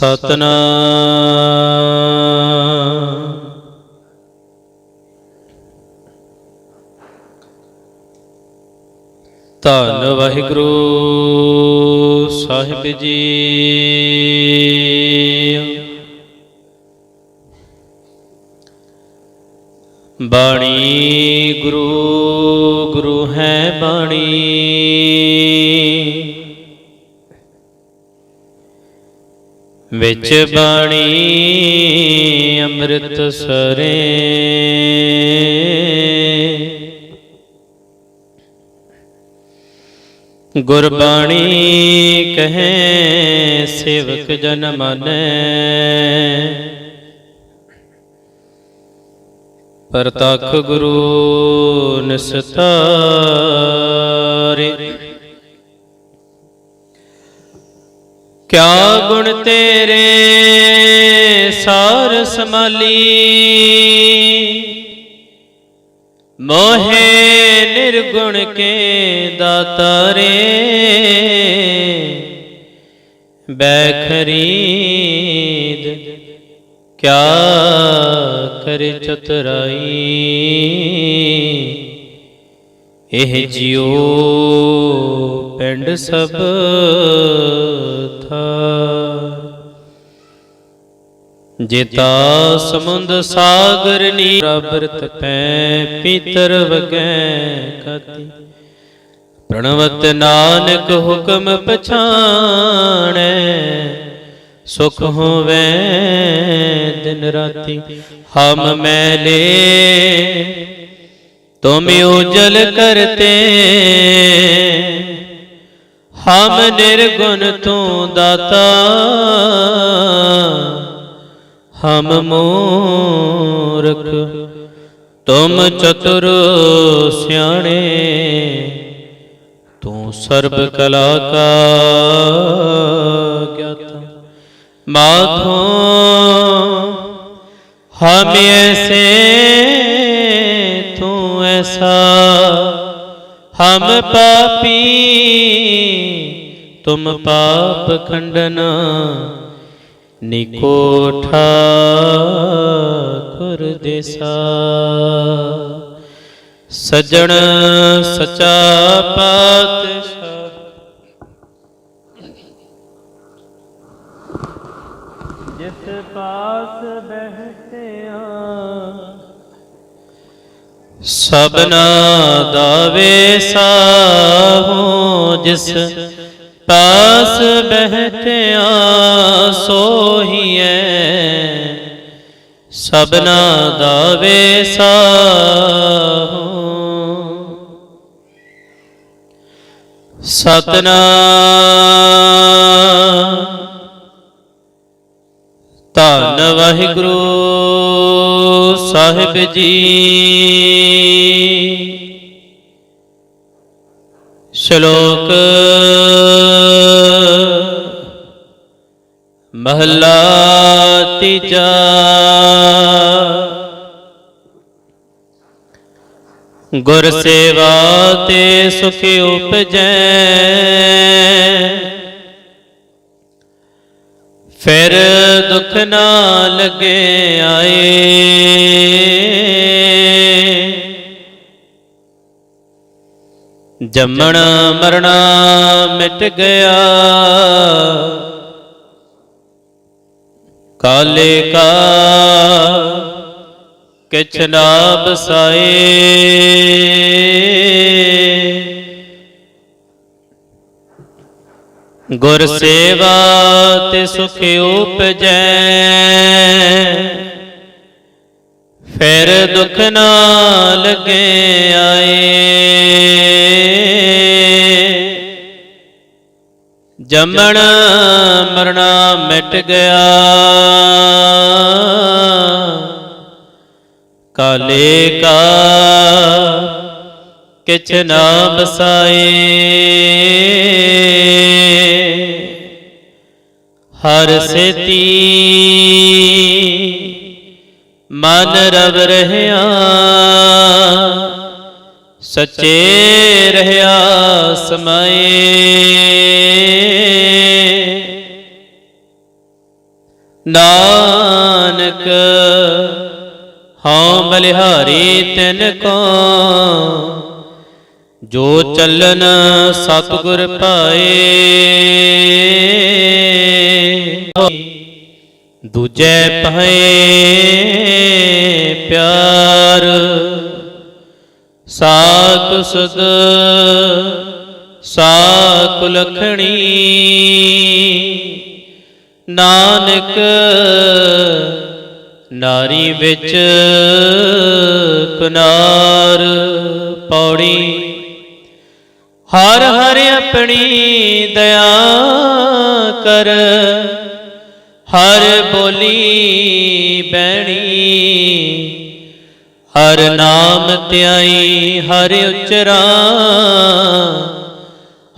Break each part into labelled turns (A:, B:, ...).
A: ਸਤਨਾਮ। ਧੰਨ ਵਾਹਿਗੁਰੂ ਸਾਹਿਬ ਜੀ। ਬਾਣੀ ਗੁਰੂ ਗੁਰੂ ਹੈ ਬਾਣੀ। ਵਿੱਚ ਬਾਣੀ ਅੰਮ੍ਰਿਤ ਸਰੇ। ਗੁਰਬਾਣੀ ਕਹੇ, ਸੇਵਕ ਜਨ ਮਾਨੈ। ਪਰਤਖ ਗੁਰੂ ਨਿਸਤਾਰੇ। ਕਿਆ ਗੁਣ ਤੇ ਸਾਰ ਸਮਾਲੀ ਮੋਹੇ ਨਿਰਗੁਣ ਕੇ ਦਾਤਾਰੇ। ਬੈਖਰੀਦ, ਕਿਆ ਕਰ ਚਤਰਾਈ। ਇਹ ਜਿਉ ਪਿੰਡ ਸਭ ਥਾ। ਜੇਤਾ ਸਮੁੰਦ ਸਾਗਰ ਨੀ ਰਬਰਤ ਪੈ ਪੀਤਰ ਵਗੈ ਕਤੀ ਪ੍ਰਣਵਤ ਨਾਨਕ ਹੁਕਮ ਪਛਾਣੈ, ਸੁਖ ਹੋਵੇ ਦਿਨ ਰਾਤੀ। ਹਮ ਮੈਲੇ, ਤੁਮ ਉਜਲ ਕਰਤੇ। ਹਮ ਨਿਰਗੁਣ ਤੂੰ ਦਾਤਾ। ਹਮ ਮੂਰਖ, ਤੁਮ ਚਤੁਰ ਸਿਆਣੇ, ਤੂੰ ਸਰਬ ਕਲਾ ਕਾ ਗਿਆਤਾ। ਮਾਥੋਂ ਹਮ ਐਸੇ, ਤੂੰ ਐਸਾ। ਹਮ ਪਾਪੀ, ਤੁਮ ਪਾਪ ਖੰਡਨਾ। ਨਿਕੋ ਠਾਕੁਰ ਦੇਸਾ। ਸਜਣ ਸਚਾ ਪਾਤਸ਼ਾਹ। ਜਿਸ ਪਾਸ ਬਹਿਤਿਆ ਸਬਨਾ ਦਾਵੇ ਸਾਹੋ ਜਿਸ ਪਾਸ ਬਹਿਤਿਆ ਸਬਨਾ ਦਾਵੇ ਸਾਹੋ। ਸਤਨਾਮ ਧੰਨ ਵਾਹਿਗੁਰੂ ਸਾਹਿਬ ਜੀ। ਸ਼ਲੋਕ ਮਹਲਾ ਤੀਜਾ। ਗੁਰ ਸੇਵਾ ਤੇ ਸੁਖ ਉਪਜੈ। ਫਿਰ ਦੁੱਖ ਨਾ ਲਗੇ ਆਏ। ਜੰਮਣ ਮਰਣਾ ਮਿਟ ਗਿਆ। ਕਾਲੇ ਕਾ ਕਿਛ ਨਾ ਬਸਾਏ। ਗੁਰ ਸੇਵਾ ਤੇ ਸੁਖ ਉਪਜੈ। ਫਿਰ ਦੁਖ ਨਾ ਲਗੇ ਆਏ। ਜੰਮਣ ਮਰਣਾ ਮਿਟ ਗਿਆ। ਕਾਲੇ ਕਾ ਕਿਛ ਨਾ ਬਸਾਏ ਹਰ ਸੇਤੀ ਮਨ ਰਵ ਰਹਿਆ ਸਚੇ ਰਹਿਆ ਸਮਾਏ। ਨਾਨਕ ਹਉ ਬਲਿਹਾਰੀ ਤਿਨ ਕੋ, ਜੋ ਚੱਲਨ ਸਤਿਗੁਰ ਪਾਏ। ਦੂਜੇ ਪਹੇ ਪਿਆਰ ਸਾਕ ਸੁਦ ਸਾਕ ਲਖਣੀ। ਨਾਨਕ ਨਾਰੀ ਵਿੱਚ ਕੁਨਾਰ ਪੌੜੀ। ਹਰ ਹਰ ਆਪਣੀ ਦਇਆ ਕਰ। ਹਰ ਬੋਲੀ ਬੈਣੀ ਹਰ ਨਾਮ ਧਿਆਈ ਹਰ ਉਚਰਾ।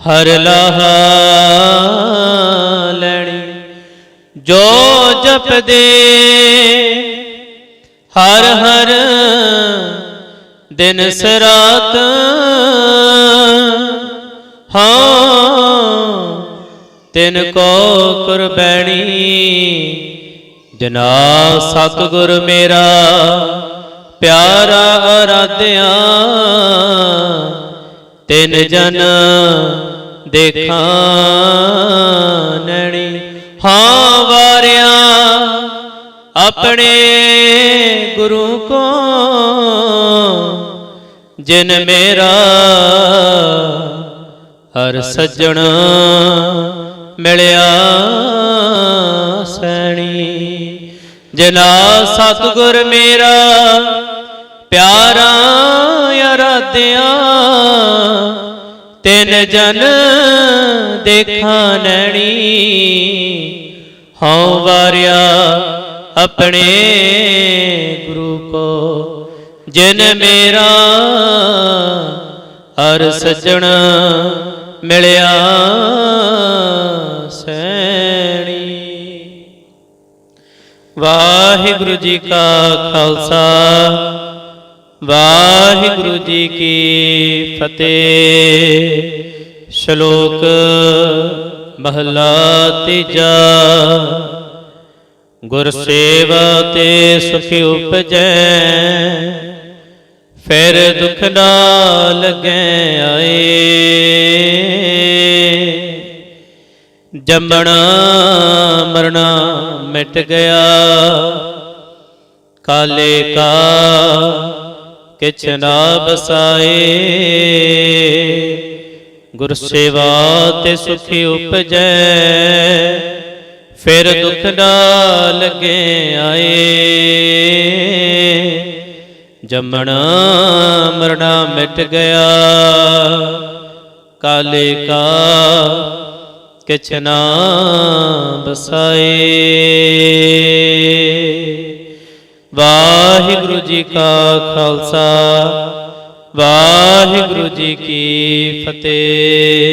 A: ਹਰ ਲਾਹਾ ਲੈਣੀ ਜੋ ਜਪਦੇ ਹਰ ਹਰ ਦਿਨ ਸਰਾਤ ਹਾਂ ਤਿਨ ਕੋ ਕੁਰਬੈਣੀ ਜਨਾ ਸਤਿਗੁਰ ਮੇਰਾ ਪਿਆਰਾ ਅਰਾਧਿਆ ਤਿਨ ਜਨ ਦੇਖਾਂ ਨੈਣੀ ਹਾਂ ਆਪਣੇ ਗੁਰੂ ਕੋ ਜਿਨ ਮੇਰਾ ਹਰ ਸੱਜਣ ਮਿਲਿਆ ਸੈਣੀ। ਜਿਨਾ ਸਤਿਗੁਰ ਮੇਰਾ ਪਿਆਰਾ ਅਰਾਧਿਆ, ਤਿੰਨ ਜਨ ਦੇਖਾਂ ਨੈਣੀ। ਹਉ ਵਾਰਿਆ ਆਪਣੇ ਗੁਰੂ ਕੋ, ਜਿਨ ਮੇਰਾ ਹਰ ਸੱਜਣ ਮਿਲਿਆ ਸੈਣੀ। ਵਾਹਿਗੁਰੂ ਜੀ ਕਾ ਖਾਲਸਾ, ਵਾਹਿਗੁਰੂ ਜੀ ਕੀ ਫਤਿਹ। ਸ਼ਲੋਕ ਮਹਲਾ ਤੀਜਾ। ਗੁਰ ਸੇਵਾ ਤੇ ਸੁਖ ਉਪਜੈ। ਫਿਰ ਦੁਖ ਨਾ ਲੱਗੈ ਆਏ। ਜੰਮਣਾ ਮਰਨਾ ਮਿਟ ਗਿਆ। ਕਾਲੇ ਕਾ ਕਿਛ ਨਾ ਬਸਾਏ। ਗੁਰ ਸੇਵਾ ਤੇ ਸੁਖੀ ਉਪਜੈ। ਫਿਰ ਦੁੱਖ ਨਾ ਲੱਗੇ ਆਏ। ਜੰਮਣਾ ਮਰਣਾ ਮਿਟ ਗਿਆ। ਕਾਲੇ ਕਾ ਕਿਛ ਨਾ ਬਸਾਏ ਵਾਹਿਗੁਰੂ ਜੀ ਕਾ ਖਾਲਸਾ, ਵਾਹਿਗੁਰੂ ਜੀ ਕੀ ਫਤਿਹ।